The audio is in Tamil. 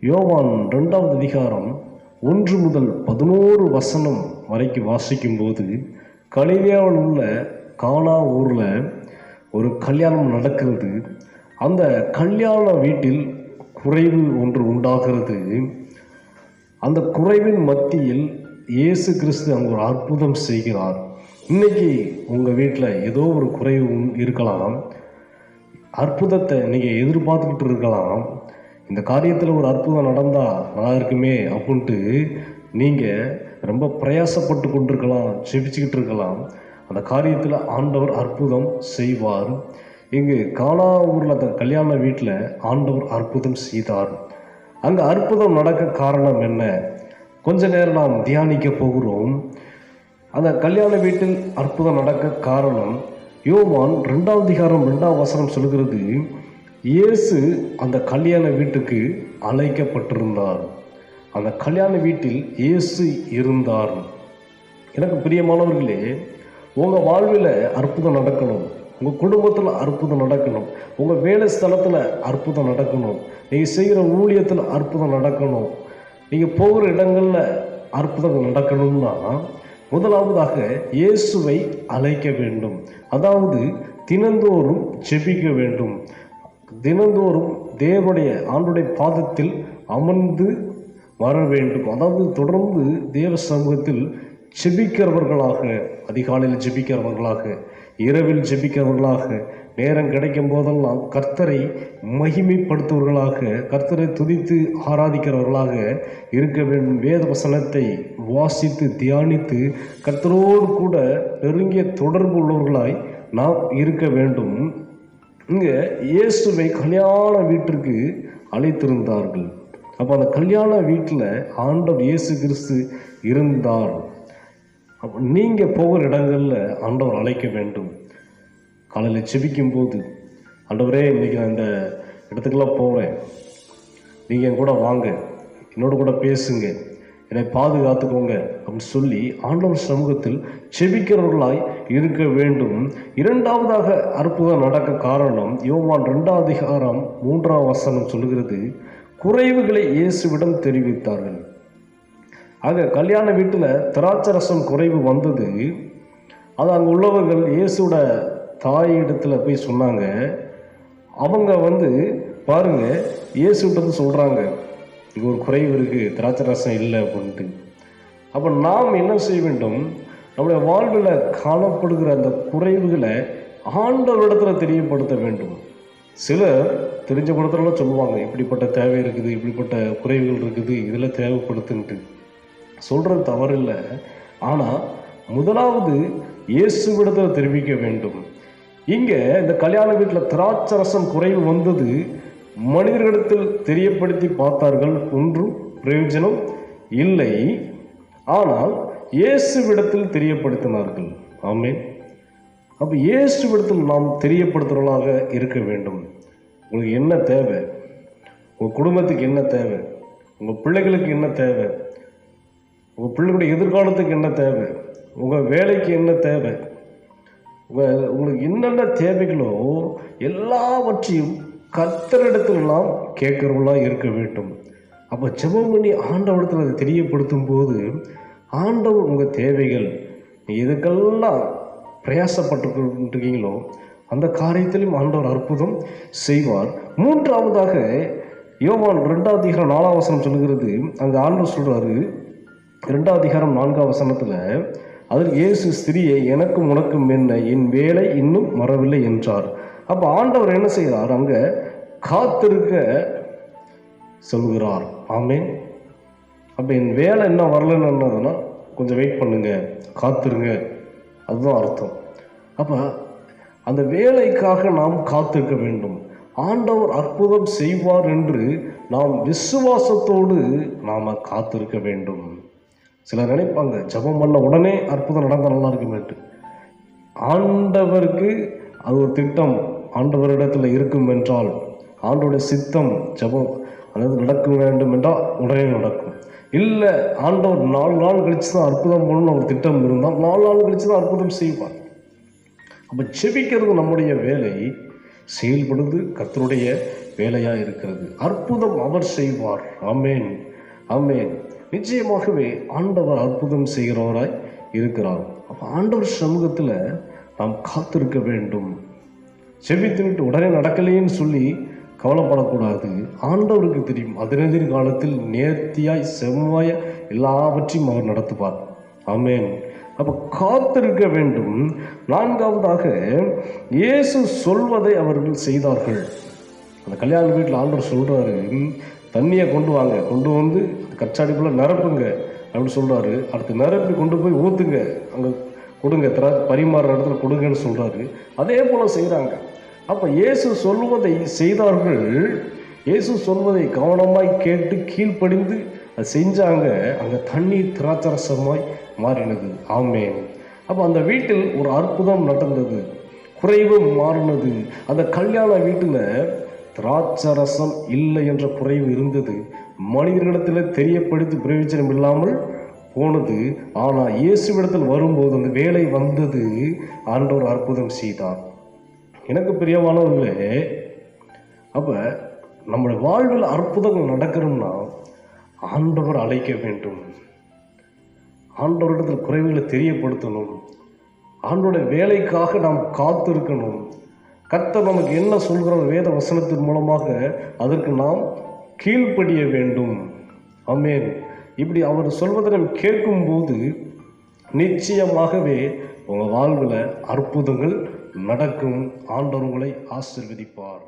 யோவான் ரெண்டாவது அதிகாரம் ஒன்று முதல் பதினோரு வசனம் வரைக்கும் வாசிக்கும்போது கலிலியாவில் உள்ள கானா ஊரில் ஒரு கல்யாணம் நடக்கிறது. அந்த கல்யாண வீட்டில் குறைவு ஒன்று உண்டாகிறது. அந்த குறைவின் மத்தியில் இயேசு கிறிஸ்து அங்கே ஒரு அற்புதம் செய்கிறார். இன்னைக்கு உங்கள் வீட்டில் ஏதோ ஒரு குறைவு உண்- இருக்கலாம். அற்புதத்தை நீங்கள் எதிர்பார்த்துக்கிட்டு இருக்கலாம். இந்த காரியத்தில் ஒரு அற்புதம் நடந்தால் நல்லா இருக்குமே அப்படின்ட்டு நீங்கள் ரொம்ப பிரயாசப்பட்டு கொண்டிருக்கலாம் செபிச்சுக்கிட்டு இருக்கலாம். அந்த காரியத்தில் ஆண்டவர் அற்புதம் செய்வார். இங்கு காலா ஊரில் அந்த கல்யாண வீட்டில் ஆண்டவர் அற்புதம் செய்தார். அங்கே அற்புதம் நடக்க காரணம் என்ன? கொஞ்ச நேரம் நாம் தியானிக்க போகிறோம். அந்த கல்யாண வீட்டில் அற்புதம் நடக்க காரணம் யோவான் ரெண்டாவது அதிகாரம் ரெண்டாம் வசனம் சொல்கிறது இயேசு அந்த கல்யாண வீட்டுக்கு அழைக்கப்பட்டிருந்தார். அந்த கல்யாண வீட்டில் இயேசு இருந்தார். எனக்கு பிரியமானவர்களே உங்கள் வாழ்வில் அற்புதம் நடக்கணும். உங்கள் குடும்பத்தில் அற்புதம் நடக்கணும். உங்கள் வேலை ஸ்தலத்தில் அற்புதம் நடக்கணும். நீங்கள் செய்கிற ஊழியத்தில் அற்புதம் நடக்கணும். நீங்கள் போகிற இடங்களில் அற்புதம் நடக்கணும்னா முதலாவதாக இயேசுவை அழைக்க வேண்டும். அதாவது தினந்தோறும் செபிக்க வேண்டும். தினந்தோறும் தேவனுடைய ஆண்டுடைய பாதத்தில் அமர்ந்து வர வேண்டும் அதாவது தொடர்ந்து தேவ சமூகத்தில் ஜெபிக்கிறவர்களாக அதிகாலையில் ஜெபிக்கிறவர்களாக இரவில் ஜெபிக்கிறவர்களாக நேரம் கிடைக்கும் போதெல்லாம் கர்த்தரை மகிமைப்படுத்துவர்களாக கர்த்தரை துதித்து ஆராதிக்கிறவர்களாக இருக்க வேண்டும். வேத வசனத்தை வாசித்து தியானித்து கர்த்தரோடு கூட நெருங்கிய தொடர்பு உள்ளவர்களாய் நாம் இருக்க வேண்டும். இங்கே இயேசுவை கல்யாண வீட்டிற்கு அழைத்திருந்தார்கள். அப்போ அந்த கல்யாண வீட்டில் ஆண்டவர் இயேசு கிறிஸ்து இருந்தார். அப்போ நீங்கள் போகிற இடங்களில் ஆண்டவர் அழைக்க வேண்டும். காலையில் செபிக்கும் போது ஆண்டவரே இன்னைக்கு நான் இந்த இடத்துக்கெல்லாம் போகிறேன் நீங்கள் என் கூட வாங்க. என்னோட கூட பேசுங்க. என்னை பாதுகாத்துக்கோங்க அப்படின்னு சொல்லி ஆண்டவர் சமூகத்தில் செபிக்கிறவர்களாய் இருக்க வேண்டும். இரண்டாவதாக அற்புதம் நடக்க காரணம் யோவான் ரெண்டாம் அதிகாரம் மூன்றாம் வசனம் சொல்லுகிறது குறைவுகளை இயேசுவிடம் தெரிவித்தார்கள். ஆக கல்யாண வீட்டில் திராட்சரசம் குறைவு வந்தது. அது அங்கே உள்ளவர்கள் இயேசுவோட தாயிடத்தில் போய் சொன்னாங்க. அவங்க வந்து பாருங்க இயேசுகிட்ட சொல்கிறாங்க இங்கே ஒரு குறைவு இருக்குது திராட்சை ரசம் இல்லை அப்படின்ட்டு. அப்போ நாம் என்ன செய்ய வேண்டும்? நம்முடைய வாழ்வில் காணப்படுகிற அந்த குறைவுகளை ஆண்டவரிடத்தில் தெரியப்படுத்த வேண்டும். சிலர் தெரிஞ்ச படத்துலலாம் சொல்லுவாங்க இப்படிப்பட்ட தேவை இருக்குது இப்படிப்பட்ட குறைவுகள் இருக்குது இதில் தேவைப்படுத்துன்ட்டு. சொல்கிறது தவறில்லை. ஆனால் முதலாவது இயேசுவிடத்தில் தெரிவிக்க வேண்டும். இங்கே இந்த கல்யாண வீட்டில் திராட்சை ரசம் குறைவு வந்தது மனிதர்களிடத்தில் தெரியப்படுத்தி பார்த்தார்கள் ஒன்றும் பிரயோஜனம் இல்லை. ஆனால் இயேசுவிடத்தில் தெரியப்படுத்தினார்கள். ஆமென். அப்போ இயேசுவிடத்தில் நாம் தெரியப்படுத்துகிறவர்களாக இருக்க வேண்டும். உங்களுக்கு என்ன தேவை? உங்கள் குடும்பத்துக்கு என்ன தேவை? உங்கள் பிள்ளைகளுக்கு என்ன தேவை? உங்கள் பிள்ளைகளுடைய எதிர்காலத்துக்கு என்ன தேவை? உங்கள் வேலைக்கு என்ன தேவை? உங்கள் உங்களுக்கு என்னென்ன தேவைகளோ எல்லாவற்றையும் கத்தரிடத்தில் நாம் கேட்குறவங்களாக இருக்க வேண்டும். அப்போ ஜெபம் பண்ணி ஆண்டவரத்தில் அதை தெரியப்படுத்தும் போது ஆண்டவர் உங்கள் தேவைகள் நீ எதுக்கெல்லாம் பிரயாசப்பட்டு இருக்கீங்களோ அந்த காரியத்திலும் ஆண்டவர் அற்புதம் செய்வார். மூன்றாவதாக யோவான் ரெண்டாவது அதிகாரம் நாலாம் வசனம் சொல்லுகிறது. அங்கே ஆண்டவர் சொல்கிறாரு ரெண்டாவது அதிகாரம் நான்காம் வசனத்தில் அதில் இயேசு ஸ்திரியை எனக்கும் உனக்கும் என்ன? என் வேலை இன்னும் மறவில்லை என்றார். அப்போ ஆண்டவர் என்ன செய்கிறார்? அங்கே காத்திருக்க சொல்கிறார். ஆமே அப்போ என் வேலை என்ன? வரலன்னு என்னதுன்னா கொஞ்சம் வெயிட் பண்ணுங்க. காத்திருங்க. அதுதான் அர்த்தம். அப்போ அந்த வேலைக்காக நாம் காத்திருக்க வேண்டும். ஆண்டவர் அற்புதம் செய்வார் என்று நாம் விசுவாசத்தோடு நாம் காத்திருக்க வேண்டும். சிலர் நினைப்பாங்க ஜெபம் பண்ண உடனே அற்புதம் நடந்தால் நல்லா இருக்குமேட்டு ஆண்டவருக்கு அது ஒரு திட்டம். ஆண்டவரிடத்தில் இருக்கும் என்றால் ஆண்டோடைய சித்தம் ஜெபம் அதாவது நடக்க வேண்டும் என்றால் உடனே நடக்கும். இல்லை ஆண்டவர் நாலு நாள் கழித்து தான் அற்புதம் பண்ணணும்னு ஒரு திட்டம் இருந்தால் நாலு நாள் கழிச்சு தான் அற்புதம் செய்வார். அப்போ செபிக்கிறது நம்முடைய வேலை செயல்படுது கத்தருடைய வேலையாக இருக்கிறது. அற்புதம் அவர் செய்வார். ஆமென். அமேன் நிச்சயமாகவே ஆண்டவர் அற்புதம் செய்கிறவராய் இருக்கிறார். அப்போ ஆண்டவர் சமூகத்தில் நாம் காத்திருக்க வேண்டும். செபித்து உடனே நடக்கலைன்னு சொல்லி கவலைப்படக்கூடாது. ஆண்டவருக்கு தெரியும் அதினதின் காலத்தில் நேர்த்தியாய் செவ்வாய எல்லாவற்றையும் அவர் நடத்துவார். ஆமேன். அப்போ காத்திருக்க வேண்டும். நான்காவதாக இயேசு சொல்வதை அவர்கள் செய்தார்கள். அந்த கல்யாண வீட்டில் ஆண்டவர் சொல்கிறாரு தண்ணியை கொண்டு வாங்க கொண்டு வந்து கச்சாடிக்குள்ளே நிரப்புங்க அப்படின்னு சொல்கிறாரு அடுத்து நிரப்பி கொண்டு போய் ஊற்றுங்க அங்கே கொடுங்க திரா பரிமாறுற இடத்துல கொடுங்கன்னு சொல்கிறாரு அதே போல் செய்கிறாங்க அப்போ இயேசு சொல்வதை செய்தார்கள் இயேசு சொல்வதை கவனமாய் கேட்டு கீழ்ப்படிந்து அதை செஞ்சாங்க. அந்த தண்ணீர் திராட்சரசமாய் மாறினது. ஆமேன். அப்போ அந்த வீட்டில் ஒரு அற்புதம் நடந்தது. குறைவு மாறினது. அந்த கல்யாண வீட்டில் திராட்சரசம் இல்லை என்ற குறைவு இருந்தது. மனிதர்களிடத்தில் தெரியப்படுத்தி பிரயோஜனம் இல்லாமல் போனது. ஆனால் இயேசுவிடத்தில் வரும்போது அந்த வேலை வந்தது. ஆண்டவர் அற்புதம் செய்தார். எனக்கு பிரியமானவர்களே அப்போ நம்முடைய வாழ்வில் அற்புதங்கள் நடக்கணும்னா ஆண்டவர் அழைக்க வேண்டும். ஆண்டவரிடத்தில் குறைவுகளை தெரியப்படுத்தணும். ஆண்டோட வேலைக்காக நாம் காத்திருக்கணும். கர்த்தர் நமக்கு என்ன சொல்கிற வேத வசனத்தின் மூலமாக அதற்கு நாம் கீழ்ப்படிய வேண்டும். அமேன் இப்படி அவர் சொல்வதை நாம் கேட்கும்போது நிச்சயமாகவே உங்கள் வாழ்வில் அற்புதங்கள் நடக்கும் ஆண்டவர்களை ஆசிர்வதிப்பார்.